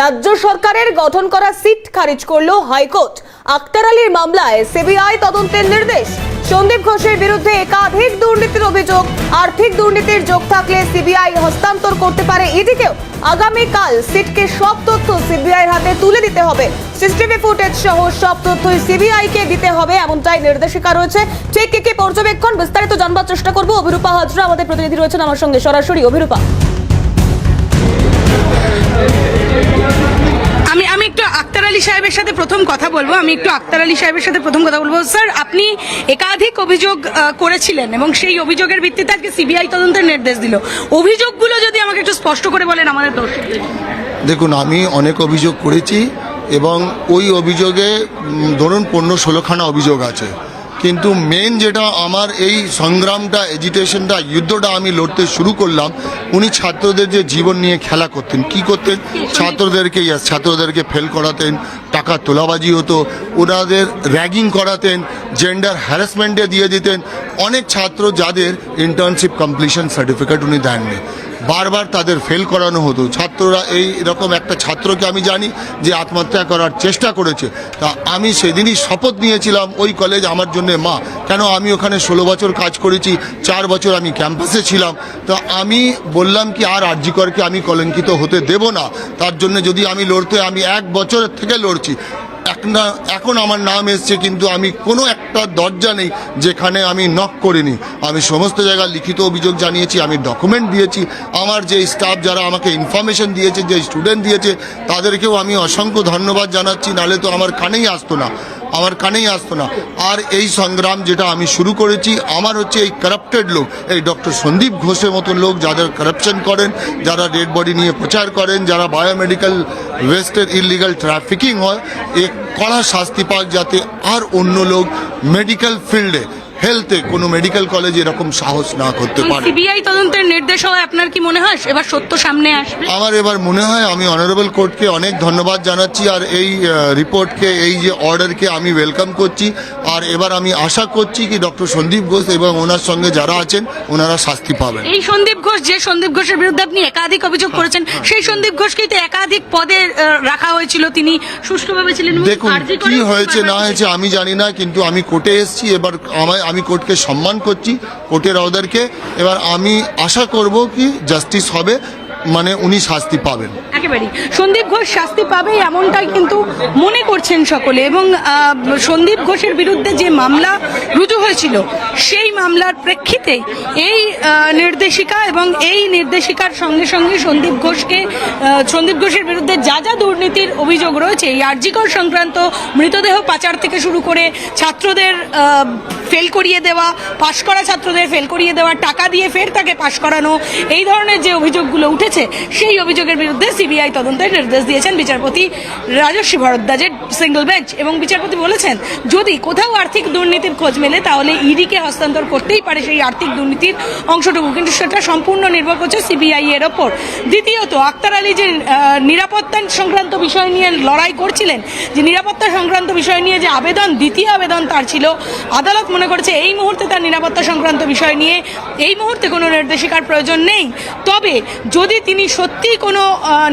রাজ্য সরকারের গঠন করা সিট খারিজ করল হাইকোর্ট। আক্তার আলীর মামলায় সিবিআই তদন্তের নির্দেশ। সন্দীপ ঘোষের বিরুদ্ধে একাধিক দুর্নীতির অভিযোগ, আর্থিক দুর্নীতির যোগ থাকলে সিবিআই হস্তান্তর করতে পারে ইডিকেও। আগামীকাল সিটকে সব তথ্য সিবিআই হাতে তুলে দিতে হবে। সিসিটিভি ফুটেজ সহ সব তথ্যই সিবিআই কে দিতে হবে, এমনটাই নির্দেশিকা রয়েছে। ঠিক কি কি পর্যবেক্ষণ বিস্তারিত জানবার চেষ্টা করব। অভিরূপা হাজরা আমাদের প্রতিনিধি রয়েছেন আমার সঙ্গে। সরাসরি অভিরূপা। আলী সাহেবের সাথে প্রথম কথা বলব। আমি একটু আক্তার আলী সাহেবের সাথে প্রথম কথা বলব। স্যার, আপনি একাধিক অভিযোগ করেছিলেন এবং সেই অভিযোগের ভিত্তিতে আজকে সিবিআই তদন্তের নির্দেশ দিল। অভিযোগগুলো যদি আমাকে একটু স্পষ্ট করে বলেন আমাদের দর্শকদের। দেখুন, আমি অনেক অভিযোগ করেছি এবং ওই অভিযোগে ধরুন পনেরো ষোলোখানা অভিযোগ আছে। কিন্তু মেন যেটা আমার এই সংগ্রামটা এজিটেশনটা যুদ্ধটা আমি লড়তে শুরু করলাম, উনি ছাত্রদের যে জীবন নিয়ে খেলা করতেন, কি করতেন? ছাত্রদেরকে ছাত্রদেরকে ফেল করাতেন, টাকা তোলাবাজি হতো, ওনাদের র্যাগিং করাতেন জেন্ডার হ্যারাসমেন্টে দিয়ে দিতেন অনেক ছাত্র যাদের ইন্টার্নশিপ কমপ্লিশন সার্টিফিকেট উনি দেননি। বারবার তাদের ফেল করানো হতো। ছাত্ররা এই রকম একটা ছাত্রকে আমি জানি যে আত্মহত্যা করার চেষ্টা করেছে। তা আমি সেদিনই শপথ নিয়েছিলাম, ওই কলেজ আমার জন্যে মা, কেন আমি ওখানে ষোলো বছর কাজ করেছি, চার বছর আমি ক্যাম্পাসে ছিলাম? তো আমি বললাম কি, আর আর্যিকরকে আমি কলঙ্কিত হতে দেব না। তার জন্য যদি আমি লড়তে, আমি এক বছরের থেকে লড়ছি। না, এখন আমার নাম এসছে, কিন্তু আমি কোনো একটা দরজা নেই যেখানে আমি নক করিনি। আমি সমস্ত জায়গায় লিখিত অভিযোগ জানিয়েছি, আমি ডকুমেন্ট দিয়েছি। আমার যে স্টাফ যারা আমাকে ইনফরমেশন দিয়েছে, যে স্টুডেন্ট দিয়েছে, তাদেরকেও আমি অসংখ্য ধন্যবাদ জানাচ্ছি, নাহলে তো আমার কানেই আসতো না। আমার কানেই আসতো না। আর এই সংগ্রাম যেটা আমি শুরু করেছি, আমার হচ্ছে এই কারাপ্টেড লোক। এই ডক্টর সন্দীপ ঘোষের মতন লোক যাদের কারাপশন করেন, যারা ডেড বডি নিয়ে প্রচার করেন, যারা বায়োমেডিক্যাল ওয়েস্টের ইলিগাল ট্রাফিকিং হয়, এ কড়া শাস্তি পাক যাতে আর অন্য লোক মেডিকেল ফিল্ডে হেলথে কোনো মেডিকেল কলেজে এরকম সাহস না করতে পারে। সিবিআই তদন্তের নির্দেশ হয় আপনার কি মনে হয়? এবার সত্য সামনে আসবে? আমার এবার মনে হয় আমি অনারেবল কোর্টকে অনেক ধন্যবাদ জানাচ্ছি আর এই রিপোর্টকে এই যে অর্ডারকে আমি ওয়েলকাম করছি আর এবার আমি আশা করছি কি ডক্টর সন্দীপ ঘোষ এবং ওনার সঙ্গে যারা আছেন ওনারা শাস্তি পাবেন। এই সন্দীপ ঘোষ যে সন্দীপ ঘোষের বিরুদ্ধে আপনি একাধিক অভিযোগ করেছেন সেই সন্দীপ ঘোষকেই তো একাধিক পদে রাখা হয়েছিল। তিনি সুষ্ঠুভাবে ছিলেন দেখুন কি হয়েছে না হয়েছে আমি জানি না কিন্তু আমি কোর্টে এসেছি এবার আমায় আমি কোর্টকে সম্মান করছি কোর্টের অর্ডারকে এবার আমি আশা করব কি জাস্টিস হবে মানে উনি শাস্তি পাবেন। একেবারেই। সন্দীপ ঘোষ শাস্তি পাবে এমনটাই কিন্তু মনে করছেন সকলে এবং সন্দীপ ঘোষের বিরুদ্ধে যে মামলা রুজু হয়েছিল, সেই মামলার প্রেক্ষিতে এই নির্দেশিকা এবং এই নির্দেশিকার সঙ্গে সঙ্গে সন্দীপ ঘোষকে সন্দীপ ঘোষের বিরুদ্ধে যা যা দুর্নীতির অভিযোগ রয়েছে, এই আর্জিকর সংক্রান্ত মৃতদেহ পাচার থেকে শুরু করে ছাত্রদের ফেল করিয়ে দেওয়া, পাশ করা ছাত্রদের ফেল করিয়ে দেওয়া, টাকা দিয়ে ফের তাকে পাশ করানো, এই ধরনের যে অভিযোগগুলো উঠেছে সেই অভিযোগের বিরুদ্ধে সিবিআই তদন্তের নির্দেশ দিয়েছেন বিচারপতি রাজস্বী ভরদ্বাজের সিঙ্গল বেঞ্চ এবং বিচারপতি বলেছেন, যদি কোথাও আর্থিক দুর্নীতির খোঁজ মেলে, তাহলে ইডিকে হস্তান্তর করতেই পারে সেই আর্থিক দুর্নীতির অংশটুকু। কিন্তু সেটা সম্পূর্ণ নির্ভর করছে সিবিআই এর ওপর। দ্বিতীয়ত, আক্তার আলী যে নিরাপত্তা সংক্রান্ত বিষয় নিয়ে লড়াই করছিলেন, যে নিরাপত্তা সংক্রান্ত বিষয় নিয়ে যে আবেদন, দ্বিতীয় আবেদন তার ছিল। আদালত মনে করেছে, এই মুহূর্তে তার নিরাপত্তা সংক্রান্ত বিষয় নিয়ে, এই মুহূর্তে কোনো নির্দেশিকার প্রয়োজন নেই। তবে যদি তিনি সত্যি কোনো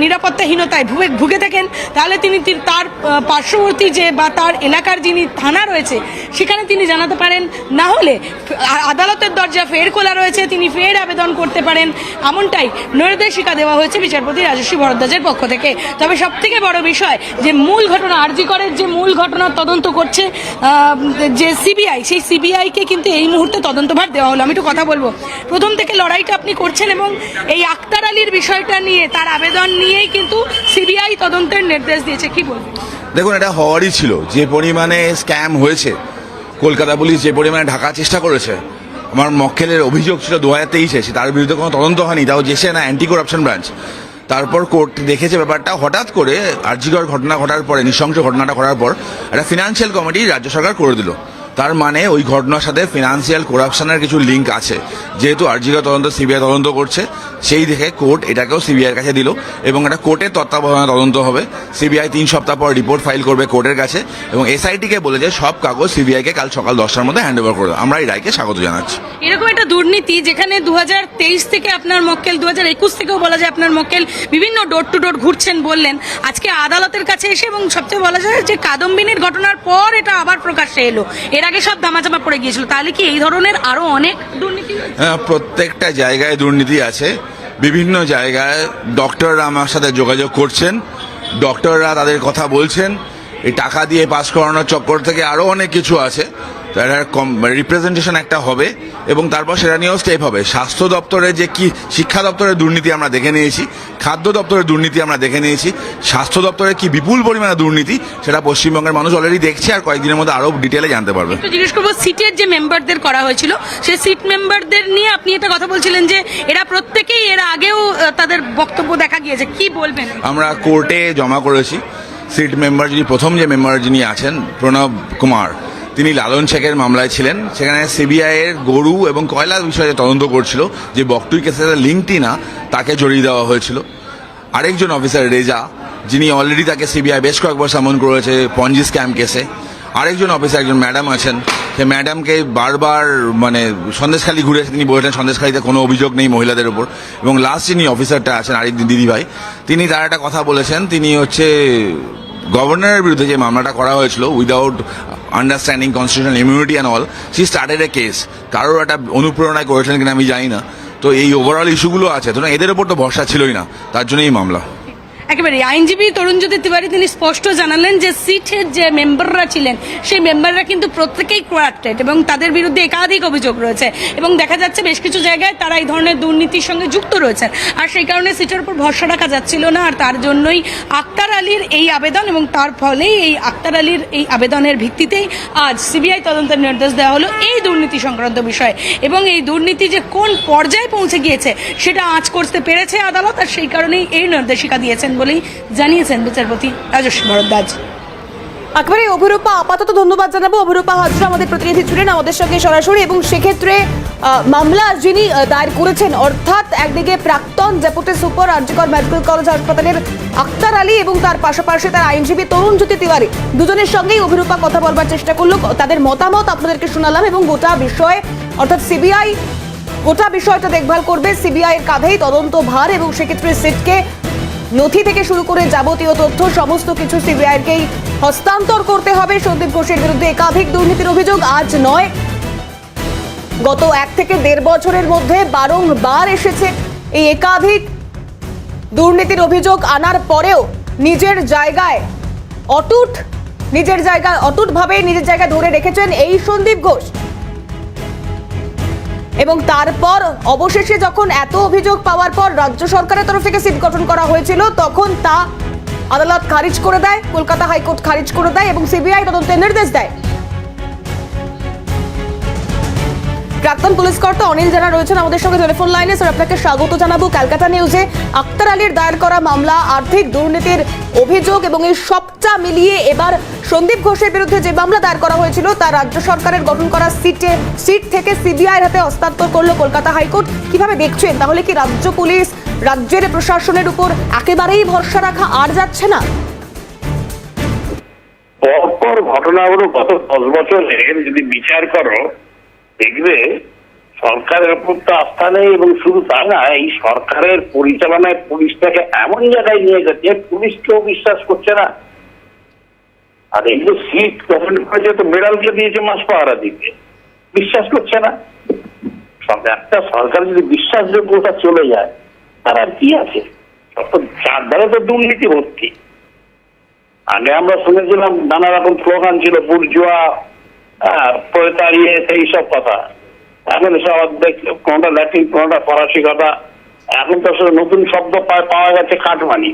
নিরাপত্তাহীনতায় ভুগে ভুগে থাকেন, তাহলে তিনি তার পার্শ্ববর্তী যে বা তার এলাকার যিনি থানা রয়েছে, সেখানে তিনি জানাতে পারেন, না হলে আদালতের দরজা ফের খোলা রয়েছে, তিনি ফের আবেদন করতে পারেন, এমনটাই নির্দেশিকা দেওয়া হয়েছে বিচারপতি রাজস্বী ভরদ্বাজের পক্ষ থেকে। তবে সব থেকে বড় বিষয়, যে মূল ঘটনা, আরজি করের যে মূল ঘটনার তদন্ত করছে যে সিবিআই, সেই সিবিআইকে কিন্তু এই মুহূর্তে তদন্তভার দেওয়া হলো। আমি একটু কথা বলব। প্রথম থেকে লড়াইটা আপনি করছেন এবং এই আক্তার আলীর বিষয়টা নিয়ে, তার আবেদন নিয়েই কিন্তু সিবিআই তদন্তের নির্দেশ দিয়েছে। কি বলবেন দেখুন, এটা হওয়ারই ছিল। যে পরিমাণে স্ক্যাম হয়েছে, কলকাতা পুলিশ যে পরিমাণে ঢাকার চেষ্টা করেছে, আমার মক্কেলের অভিযোগ ছিল দু হাজার তেইশে তার বিরুদ্ধে কোনো তদন্ত হয়নি, তাও যেসে না অ্যান্টি করাপশন ব্রাঞ্চ তারপর কোর্ট দেখেছে ব্যাপারটা, হঠাৎ করে আর্জিকর ঘটনা ঘটার পরে, নৃশংস ঘটনাটা ঘটার পর, একটা ফিনান্সিয়াল কমিটি রাজ্য সরকার করে দিল। তার মানে ওই ঘটনার সাথে ফিনান্সিয়াল করাপশনের কিছু লিঙ্ক আছে। যেহেতু আর্জিকা তদন্ত, সিবিআই তদন্ত করছে, সেই দেখে কোর্ট এটাকেও সিবিআইয়ের কাছে দিল এবং এটা কোর্টের তত্ত্বাবধানে তদন্ত হবে। সিবিআই তিন সপ্তাহ পর রিপোর্ট ফাইল করবে কোর্টের কাছে এবং এসআইটিকে বলে যে সব কাগজ সিবিআইকে কাল সকাল দশটার মধ্যে হ্যান্ড ওভার করে দেবে। আমরা এই রায়কে স্বাগত জানাচ্ছি। এরকম একটা দুর্নীতি যেখানে দু হাজার তেইশ থেকে আপনার মক্কেল দু হাজার একুশ থেকেও বলা যায় আপনার মক্কেল বিভিন্ন ডোর টু ডোর ঘুরছেন বললেন। আজকে আদালতের কাছে এসে এবং সবচেয়ে বলা যায় যে কাদম্বিনীর ঘটনার পর এটা আবার প্রকাশ্যে এলো। এর আগে সব দামাজামা পড়ে গিয়েছিল। তাহলে কি এই ধরনের আরও অনেক দুর্নীতি হ্যাঁ, প্রত্যেকটা জায়গায় দুর্নীতি আছে। বিভিন্ন জায়গায় ডক্টররা আমার সাথে যোগাযোগ করছেন। ডক্টররা তাদের কথা বলছেন। এই টাকা দিয়ে পাস করানোর চক্কর থেকে আরও অনেক কিছু আছে। রিপ্রেজেন্টেশন একটা হবে। এবং তারপর সেটা নিয়েও স্টেপ হবে। স্বাস্থ্য দপ্তরে যে কি শিক্ষা দপ্তরের দুর্নীতি আমরা দেখে নিয়েছি খাদ্য দপ্তরের দুর্নীতি আমরা দেখে নিয়েছি স্বাস্থ্য দপ্তরে কি বিপুল পরিমাণে দুর্নীতি সেটা পশ্চিমবঙ্গের মানুষ অলরেডি দেখছে আর কয়েকদিনের মধ্যে আরও ডিটেলে জানতে পারবে। জিজ্ঞেস করব সিটের যে মেম্বারদের করা হয়েছিল সেই সিট মেম্বারদের নিয়ে আপনি একটা কথা বলছিলেন যে এরা প্রত্যেকেই এর আগেও তাদের বক্তব্য দেখা গিয়েছে। কি বলবেন? আমরা কোর্টে জমা করেছি। সিট মেম্বার যিনি প্রথম যে মেম্বার যিনি আছেন প্রণব কুমার তিনি লালন শেখের মামলায় ছিলেন। সেখানে সিবিআই এর গরু এবং কয়লা বিষয়ে তদন্ত করছিল যে বকটুই কেসের লিঙ্কটি না, তাকে জড়িয়ে দেওয়া হয়েছিল। আরেকজন অফিসার রেজা, যিনি অলরেডি তাকে সিবিআই বেশ কয়েকবার সামন করেছে পঞ্জি স্ক্যাম কেসে। আরেকজন অফিসার, একজন ম্যাডাম আছেন। সে ম্যাডামকে বারবার মানে সন্দেশখালী ঘুরে তিনি বলেছেন, সন্দেশখালীতে কোনো অভিযোগ নেই মহিলাদের উপর। এবং লাস্ট যিনি অফিসারটা আছেন আরেক দিদি ভাই তিনি তার একটা কথা বলেছেন। তিনি হচ্ছে গভর্নরের বিরুদ্ধে যে মামলাটা করা হয়েছিল without understanding constitutional immunity and all she started a case কারোর একটা অনুপ্রেরণায় করেছেন কিনা আমি জানি না। তো এই ওভারঅল ইস্যুগুলো আছে তো এদের উপর তো ভরসা ছিলই না। তার জন্যই এই মামলা। একেবারে আইনজীবী তরুণজ্যোতি তিওয়ারি তিনি স্পষ্ট জানালেন যে সিটের যে মেম্বাররা ছিলেন, সেই মেম্বাররা কিন্তু প্রত্যেকেই করাপ্টেড এবং তাদের বিরুদ্ধে একাধিক অভিযোগ রয়েছে এবং দেখা যাচ্ছে বেশ কিছু জায়গায় তারা এই ধরনের দুর্নীতির সঙ্গে যুক্ত রয়েছেন। আর সেই কারণে সিটের উপর ভরসা রাখা যাচ্ছিল না আর তার জন্যই আক্তার আলীর এই আবেদন এবং তার ফলেই এই আক্তার আলীর এই আবেদনের ভিত্তিতেই আজ সিবিআই তদন্তের নির্দেশ দেওয়া হলো এই দুর্নীতি সংক্রান্ত বিষয়ে এবং এই দুর্নীতি যে কোন পর্যায়ে পৌঁছে গিয়েছে, সেটা আজ করতে পেরেছে আদালত আর সেই কারণেই এই নির্দেশিকা দিয়েছেন বলেই জানিয়েছেন বিচারপতি রাজস্বী ভরদ্বাজ। একেবারে অভিরূপা, আপাতত ধন্যবাদ জানাব। অভিরূপা হাজরা আমাদের প্রতিনিধি ছিলেন আমাদের সঙ্গে সরাসরি এবং সেক্ষেত্রে মামলা যিনি দায়ের করেছেন, অর্থাৎ একদিকে প্রাক্তন deputy super RG Kar medical college হাসপাতালের আক্তার আলী এবং তার পাশাপাশি তার আইনজীবী তরুণ জ্যোতি তিওয়ারি, দুজনের সঙ্গেই অভিরূপা কথা বলবার চেষ্টা করল। তাদের মতামত আপনাদেরকে শোনালাম এবং গোটা বিষয়, অর্থাৎ সিবিআই, গোটা বিষয়টা দেখভাল করবে। সিবিআই এর কাঁধেই তদন্ত ভার এবং সেক্ষেত্রে সিটকে নথি থেকে শুরু করে যাবতীয় তথ্য, সমস্ত কিছু সিবিআইকেই হস্তান্তর করতে হবে। সন্দীপ ঘোষের বিরুদ্ধে একাধিক দুর্নীতির অভিযোগ আজ নয়। গত এক থেকে দেড় বছরের মধ্যে বারংবার এসেছে এই একাধিক দুর্নীতির অভিযোগ আনার পরেও নিজের জায়গায় অটুট, নিজের জায়গায় অটুটভাবে নিজের জায়গায় ধরে রেখেছেন এই সন্দীপ ঘোষ। এবং তারপর অবশেষে যখন এত অভিযোগ পাওয়ার পর রাজ্য সরকারের তরফ থেকে সিট গঠন করা হয়েছিল, তখন তা আদালত খারিজ করে দেয়, কলকাতা হাইকোর্ট খারিজ করে দেয় এবং সিবিআই তদন্তের নির্দেশ দেয়। প্রাক্তন পুলিশ কর্তা অনিল জানা রয়েছেন আমাদের সঙ্গে টেলিফোন লাইনে। স্যার, আপনাকে স্বাগত জানাব ক্যালকাটা নিউজে। আক্তার আলীর দায়ের করা মামলা, আর্থিক দুর্নীতির অভিযোগ এবং এই সবটা মিলিয়ে এবার সন্দীপ ঘোষের বিরুদ্ধে যে মামলা দায়ের করা হয়েছিল, তা রাজ্য সরকারের গঠন করা সিটে সিট থেকে সিবিআইয়ের হাতে হস্তান্তর করল কলকাতা হাইকোর্ট। কীভাবে দেখছেন? তাহলে কি রাজ্য পুলিশ, রাজ্যের প্রশাসনের উপর একেবারেই ভরসা রাখা আর যাচ্ছে না? পরপর ঘটনাগুলো গত দশ বছরের যদি বিচার করো দেখবে সরকারের উপর তো আস্থা নেই এবং শুধু তা না এই সরকারের পরিচালনায় পুলিশটাকে এমন জায়গায় নিয়ে গেছে পুলিশকেও বিশ্বাস করছে না। আর এই যে সিট গভর্নমেন্ট করেছে তো মেডালকে দিয়েছে মাস পাহারা দিতে, বিশ্বাস করছে না। একটা সরকার যদি বিশ্বাসযোগ্যতা চলে যায়, তার আর কি আছে? তো চারধারে তো দুর্নীতি ভর্তি আগে আমরা শুনেছিলাম নানা রকম স্লোগান ছিল, বুর্জুয়া প্রতারিয়ে সেই সব কথা। এখন সব দেখছি, কোনটা ল্যাটিন কোনটা ফরাসি কথা। এখন তো নতুন শব্দ পাওয়া গেছে কাঠমানি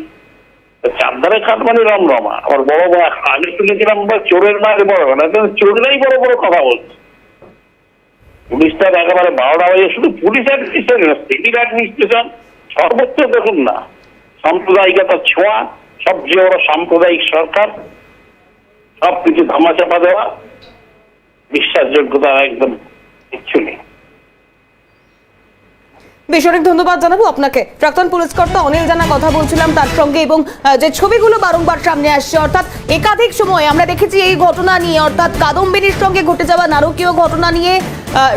চারধারে কাঠমানি রমরমা। আবার বড় বড়, আগে শুনেছিলাম চোরের মায়ের বড় না চোরেরাই বড় বড় কথা বলছে। পুলিশটা একেবারে বারোটা বাজে শুধু পুলিশ অ্যাডমিনিস্ট্রেশন, সিভিল অ্যাডমিনিস্ট্রেশন, সর্বোচ্চ দেখুন না। সাম্প্রদায়িকতা ছোঁয়া, সবচেয়ে বড় সাম্প্রদায়িক সরকার সব কিছু ধামাচাপা দেওয়া। বিশ্বাসযোগ্যতা একদম কিচ্ছু নেই। বেশ অনেক ধন্যবাদ জানাব আপনাকে। প্রাক্তন পুলিশ অনিল জানা কথা বলছিলাম তার সঙ্গে এবং যে ছবিগুলো বারংবার সামনে আসছে, অর্থাৎ একাধিক সময় আমরা দেখেছি এই ঘটনা নিয়ে, অর্থাৎ কাদম্বিনীর সঙ্গে ঘটে যাওয়া নারকীয় ঘটনা নিয়ে আহ,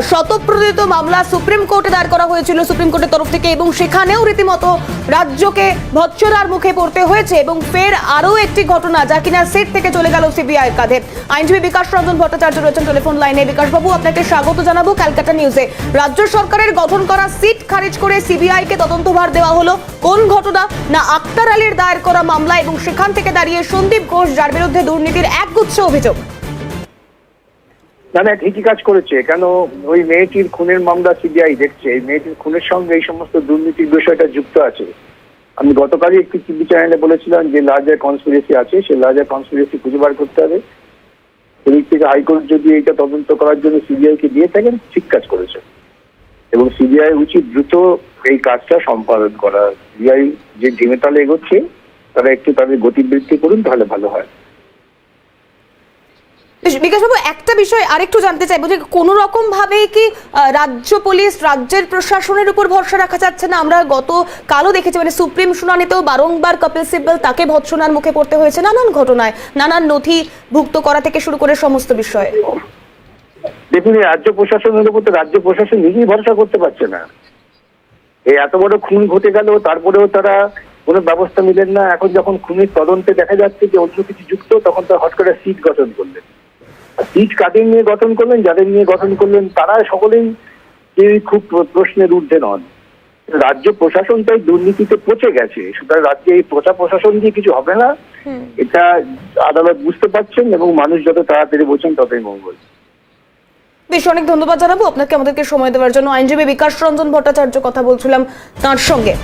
মামলা সুপ্রিম কোর্টে দায়ের করা হয়েছিল সুপ্রিম কোর্টের তরফ থেকে এবং সেখানেও রীতিমতো রাজ্যকে ভৎসরার মুখে পড়তে হয়েছে এবং ফের আরও একটি ঘটনা যা কিনা সেট থেকে চলে গেল সিবিআই কাঁধে। আইনজীবী বিকাশ রঞ্জন ভট্টাচার্য রয়েছেন টেলিফোন লাইনে। বিকাশবাবু আপনাকে স্বাগত জানাব ক্যালকাটা নিউজে। রাজ্য সরকারের গঠন করা সিট খারিজ করে সিবিআইকে তদন্তভার দেওয়া হলো। কোন ঘটনা? না আক্তার আলীর দায়ের করা মামলা এবং সেখান থেকে দাঁড়িয়ে সন্দীপ ঘোষ যার বিরুদ্ধে দুর্নীতির একগুচ্ছ অভিযোগ। না না ঠিকই কাজ করেছে। কেন ওই মেয়েটির খুনের মামলা সিবিআই দেখছে। এই মেয়েটির খুনের সঙ্গে এই সমস্ত দুর্নীতির বিষয়টা যুক্ত আছে। আমি গতকালই একটি টিভি চ্যানেলে বলেছিলাম যে লার্জার কনস্পিরেসি আছে সেই লার্জার কনস্পিরেসি খুঁজে বার করতে হবে। সেদিক থেকে হাইকোর্ট যদি এটা তদন্ত করার জন্য সিবিআইকে দিয়ে থাকেন, ঠিক কাজ করেছে। এবং সিবিআই উচিত দ্রুত এই কাজটা সম্পাদন করা। সিবিআই যে ঢিমে তালে এগোচ্ছে, তারা একটু তাদের গতিবৃদ্ধি করুন, তাহলে ভালো হয়। বেশ, বিকাশবাবু একটা বিষয় আরেকটু জানতে চাইব যে কোনো রকম ভাবে কি রাজ্য পুলিশ রাজ্যের প্রশাসনের উপর ভরসা রাখা যাচ্ছে না? আমরা গত কালও দেখেছি মানে সুপ্রিম শুনানিতেও বারংবার কপিল সিব্বল তাকে ভৎসনার মুখে পড়তে হয়েছে নানান ঘটনায় নানান নথি ভুক্ত করা থেকে শুরু করে সমস্ত বিষয়ে। দেখুন রাজ্য প্রশাসনের উপর তো রাজ্য প্রশাসন নিজেই ভরসা করতে পারছে না। এই এত বড় খুন ঘটে গেল তারপরেও তারা কোনো ব্যবস্থা নিলেন না। এখন যখন খুনের তদন্তে দেখা যাচ্ছে যে অন্য কিছু যুক্ত তখন তারা হট করে সিট গঠন করলেন। সিট কাদের নিয়ে গঠন করলেন যাদের নিয়ে গঠন করলেন তারা সকলেই খুব প্রশ্নের ঊর্ধ্বে নন। রাজ্য প্রশাসন তাই দুর্নীতিতে পচে গেছে। সুতরাং রাজ্যে এই পচা প্রশাসন দিয়ে কিছু হবে না। এটা আদালত বুঝতে পারছেন এবং মানুষ যত তাড়াতাড়ি বোঝেন ততই মঙ্গল। বেশ অনেক ধন্যবাদ জানাব। আপনাকে আমাদেরকে সময় দেওয়ার জন্য। আইনজীবী বিকাশ রঞ্জন ভট্টাচার্য কথা বলছিলাম তার সঙ্গে।